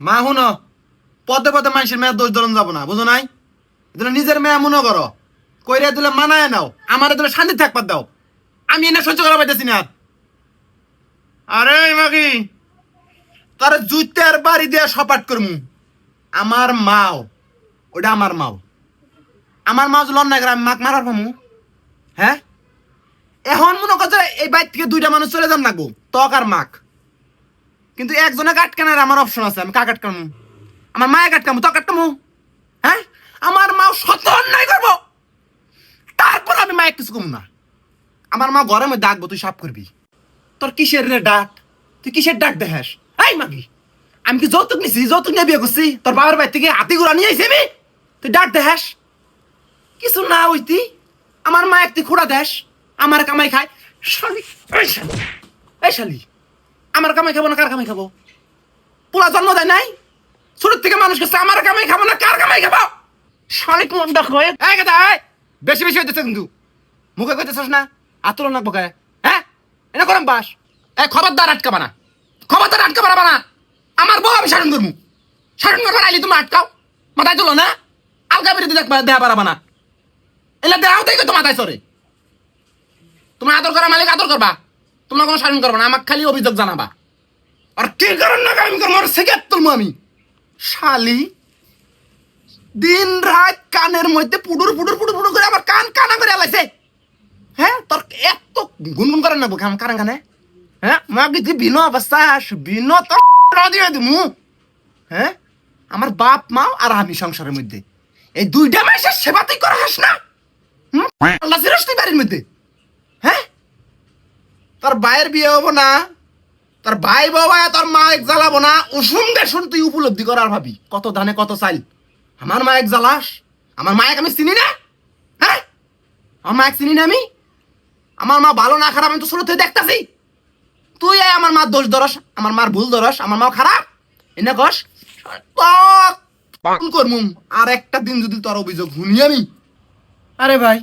মা, শুনো, পদে পদে মানুষের মেয়ের দোষ ধরন যাব না, বুঝো নাই? এগুলো নিজের মেয়ে মনে করো, কইরা দিলে মানায় নাও, আমার দিলে শান্তি থাকবার দাও। আমি এনে সহ্য করা পাইতেছি না আর। মাগি, তার জুতের বাড়ি দিয়ে সপাট করমু। আমার মাও ওটা আমার মাও। আমার মা যদি অন্যায় করে, আমি মাক মারার পামু। হ্যাঁ? এখন মনে করছে এই বাইর থেকে দুইটা মানুষ চলে যান না গো তক আর মাক কিন্তু একজনে কাটকানোর আমার অপশন আছে, আমি কাক আটকামু আমার মায়ে কাটকামু, তক আটকামু হ্যাঁ? আমার মা শত অন্যায় করব। তারপর আমি মায়ের কিছু কমু না। আমার মা ঘরের মধ্যে ডাকবো, তুই সাফ করবি। তোর কিসের রে ডাক? তুই কিসের ডাক দেখাস? এই মাগি, আমি কি যৌতুক নিছি? যৌতুক নিয়ে বিয়ে করছি? তোর বাবার বাড়ি থেকে হাতি গুড়া নিয়ে আইছি আমি? তুই ডাক দেখাস। কিছু না ওই হইতি, আমার মা একটি খোড়া দেশ আমার কামাই খায়। শালি, এই শালি এই শালি। আমার কামাই খাব না, কার কামাই খাব? পুরা জন্ম দেয় নাই? ছোট থেকে মানুষ কাছে আমার কামাই খাব না, কার কামাই খাব? শালিক মন কথা এই বেশি বেশি হইতেছে কিন্তু। মুখে কইতেছস না আতর নাক বকায়। হ্যাঁ? এটা করাম বাস। এই খবরদার আটকাবা না। খবরদার আটকাবা না আমার বউ আমি শাসন করব শাসন করবার আইলি তুমি আটকাও। মাথায় তুলো না। আলগা বেরিয়ে দেখবা দেহা পারাবা না। এলা দেহাও তাই তো মাথায় সরে তোমরা আদর করা মালিক আদর করবা। তোমরা কোনো শাসন করবা না। আমাকে খালি অভিযোগ জানাবা। আর কি কারণ না আমি করব আর সেকেট তুলবো আমি। শালি দিন রাত কানের মধ্যে পুডুর পুডুর পুডুর পুডুর করে আমার কান কানা করে আলাইছে। হ্যাঁ তোর এত গুনগুন করেন না কান কানে কানে। হ্যাঁ মা কি বিনো অবস্থা বিনো তো দিয়ে দিমু। হ্যাঁ আমার বাপ মা আর আমি সংসারের মধ্যে। এই দুইটা মাসের সেবা তুই করা হাস না। হুম? আল্লাহ তুই বাড়ির মধ্যে। হ্যাঁ? তোর ভাইয়ের বিয়ে হব না। তোর ভাই বাবা তোর মা এক জ্বালাবো না। উসুম শুন তুই উপলব্ধি করার ভাবি। কত ধানে কত চাইল। আমার মা এক জ্বালাস। আমার মায়ের আমি চিনি না? হ্যাঁ? আমার মায়ের চিনি না আমি? আমার মা ভালো না খারাপ আমি তো থেকে দেখতাছি। তুই আয় আমার মার দোষ ধরস আমার মার ভুল ধরস আমার মা খারাপ। এনে কস? করমু। আর একটা দিন যদি তোর অভিযোগ শুনি আমি। আরে ভাই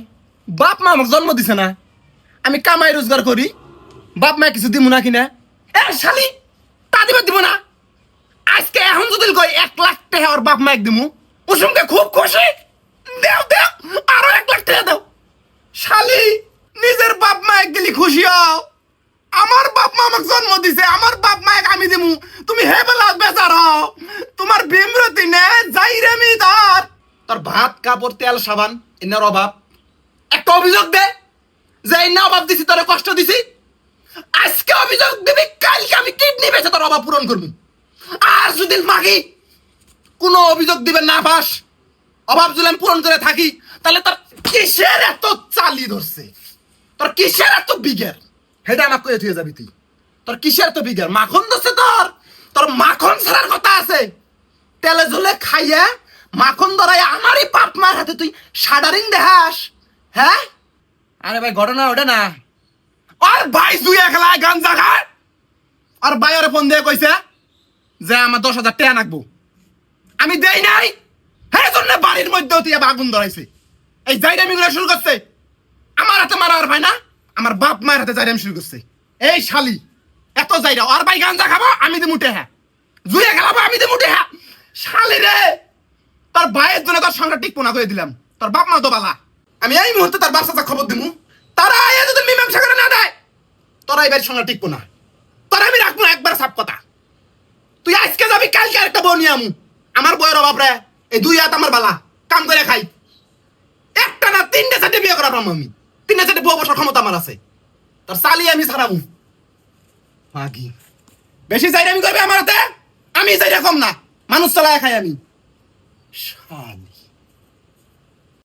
বাপ মা আমাকে জন্ম দিছে না। আমি কামাই রোজগার করি। বাপ মা কিছু দিব না কিনা। এ, শালি, তা দিবা দিব না। আজকে এখন যদি কই এক লাখ টাকা ওর বাপ মাইক দিমু, কুসুমকে খুব খুশি। দেও দেও, আরও এক লাখ টাকা দাও। শালি, নিজের বাপ মাইক গেলি খুশি হও। আমার বাপ মা আমাকে জন্ম দিছে, আমার বাপ মাইক আমি দিমু। তুমি হে বেলা বেচার হও। তোমার বিমরতি নে যাই রে মি তার তোর ভাত কাপড় তেল, সাবান এনার অভাব একটা অভিযোগ দে, যে এই না অভাব দিছি তোরে কষ্ট দিছি। আজকে অভিযোগ দিবি কালকে আমি কিডনি বেচে তোর অভাব পূরণ করব। আর যদি মাগি কোনো অভিযোগ দিবে না পাস, অভাব যদি আমি পূরণ করে থাকি, তাহলে তোর কিসের এত চালি ধরছে? তোর কিসের এত বিঘের হেটা আমাকে কয়ে থুয়ে যাবি তুই। তোর কিসের এত বিঘের মাখন ধরছে তোর। তোর মাখন ছাড়ার কথা আছে। তেলে ঝোলে খাইয়া মাখন ধরাই আমারই বাপ মার হাতে তুই সাডারিং দেখাস। হ্যাঁ? আরে ভাই, ঘটনা ওটা না। আর ভাই তুই একলা গাঞ্জা খায়? আর ভাই ওরে ফোন দিয়ে কইছে যে আমার দশ হাজার টাকা নাকবো। আমি দেই নাই। হ্যাঁ জন্য বাড়ির মধ্যেও তুই আগুন ধরাইছে। এই জাইরামি গুলো শুরু করছে। আমার হাতে মারা আর ভাই না, আমার বাপ মায়ের হাতে জাইরামি শুরু করছে। এই শালি, এত জাইরা আর ভাই গাঞ্জা খাব, আমি দি মুটে হ্যাঁ জুয়ে খেলাবো আমি দি মুটে হ্যাঁ শালি রে! তোর ভাইয়ের জন্য তোর সংসার টিকবো না করে দিলাম। তোর বাপ মা তো বালা। আমি এই মুহূর্তে তার বাপ খবর দিমু। তারা আয়া যদি মীমাংসা করে না দেয়, তোরা এবার সংসার টিকবো না। তোরা আমি রাখব না, একবার সাপ কথা। তুই আজকে যাবি, কালকে আরেকটা বউ নিয়ে আমু। আমার বউয়ের অভাব রে, এই দুই হাত আমার বালা, কাম করে খাই। একটা না তিনটে চারটে বিয়ে করা পারব আমি। তিনটে চারটে বউ বসার ক্ষমতা আমার আছে। তোর চালিয়ে আমি ছাড়াবো। মাগি। বেশি চাইলে আমি করবি আমার হাতে? আমি চাইলে কম না। মানুষ চালায় খাই আমি। শালি।